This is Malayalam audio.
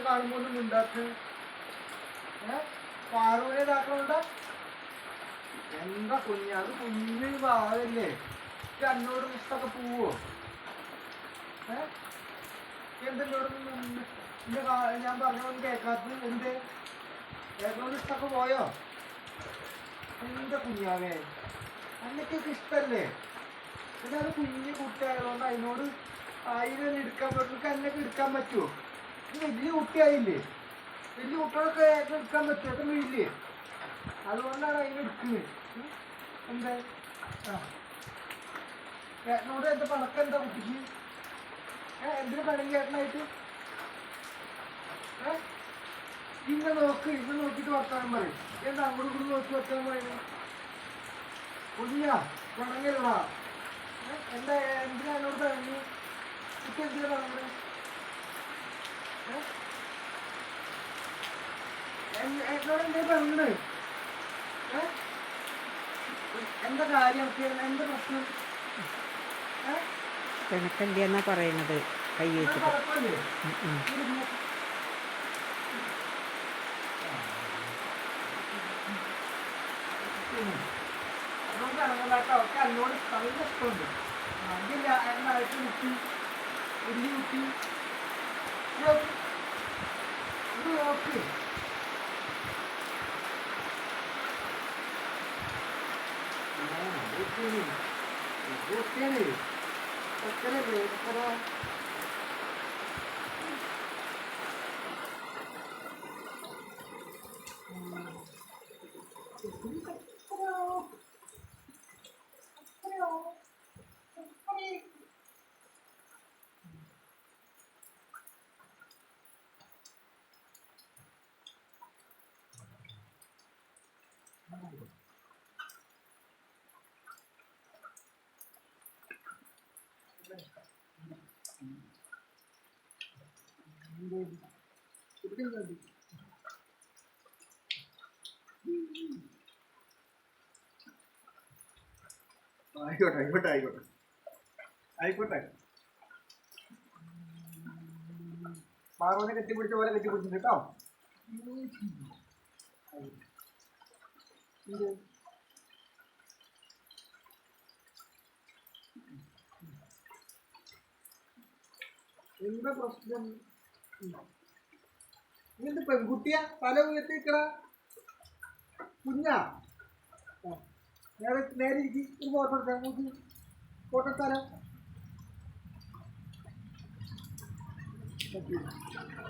എന്നെ കാണുമ്പോൾ ഒന്നും ഉണ്ടാക്ക ഏഹ് പാറുവിനെ ഇതാക്കണുണ്ട? എന്താ കുഞ്ഞ്? അത് കുഞ്ഞിന് ഭാഗമല്ലേ ഇത് എന്നോട് ഇഷ്ടമൊക്കെ പോവോ? എന്തെന്നോട് ഞാൻ പറഞ്ഞൊന്നും കേൾക്കാത്തത് എന്ത്? കേൾക്കണോട് ഇഷ്ടമൊക്കെ പോയോ? എന്താ കുഞ്ഞാവേ? അന്നൊക്കെ ഇഷ്ടല്ലേ? പിന്നെ അത് കുഞ്ഞു കുട്ടിയായതുകൊണ്ട് അതിനോട് ആയിരം എടുക്കാൻ പറ്റും. എന്നൊക്കെ എടുക്കാൻ പറ്റുമോ വലിയ കുട്ടിയായില്ലേ? വലിയ കുട്ടികളൊക്കെ എടുക്കാൻ പറ്റും വീട്ടിൽ അതുകൊണ്ടാണ് അതിന് എടുക്കുന്നത്. എന്താ? ഏട്ടനോട് എന്താ പണക്കം എന്താ കുട്ടിക്ക്? എന്തിനു പണങ്ങി ഏട്ടനായിട്ട് ഇങ്ങനെ നോക്ക് ഇന്ന് നോക്കിയിട്ട് വർത്താനം പറയും. എന്താ അങ്ങോട്ട് കൂടി നോക്കി വർത്താനം പറയുന്നത് കുഞ്ഞാ പണങ്ങലടാ എന്താ എന്തിനാ എന്നോട് പറഞ്ഞു കുട്ടി എന്തിനാ പറഞ്ഞത് എന്നോട് എന്താ കാര്യം? എന്താ പ്രശ്നം? പിണക്കല്ലേന്നാ പറയണത് കൈ വെച്ചിട്ട് ഒക്കെ എന്നോട് നല്ല ഇഷ്ടമുണ്ട് അതില്ല എന്നായിട്ട് വലിയ കുട്ടി ഇത് നോക്ക്. ഇത് നോക്ക് ആ, കുട്ടിയാണ്. ഇത് കുട്ടിയാണ്. ആയിക്കോട്ടെ ആയിക്കോട്ടെ ആയിക്കോട്ടെ. ആയിക്കോട്ടെ. പാർവനെ കെട്ടിപ്പിടിച്ച പോലെ കെട്ടിപ്പിടിച്ചിട്ടുണ്ട് കേട്ടോ. എന്ത്? പ്രശ്നം ഇങ്ങനത്തെ പെൺകുട്ടിയാ തല ഉയർത്തിക്കട കുഞ്ഞാ? നേരെ നേരെ ഇരിക്കും ഒരു ഫോട്ടോ എടുക്കാം.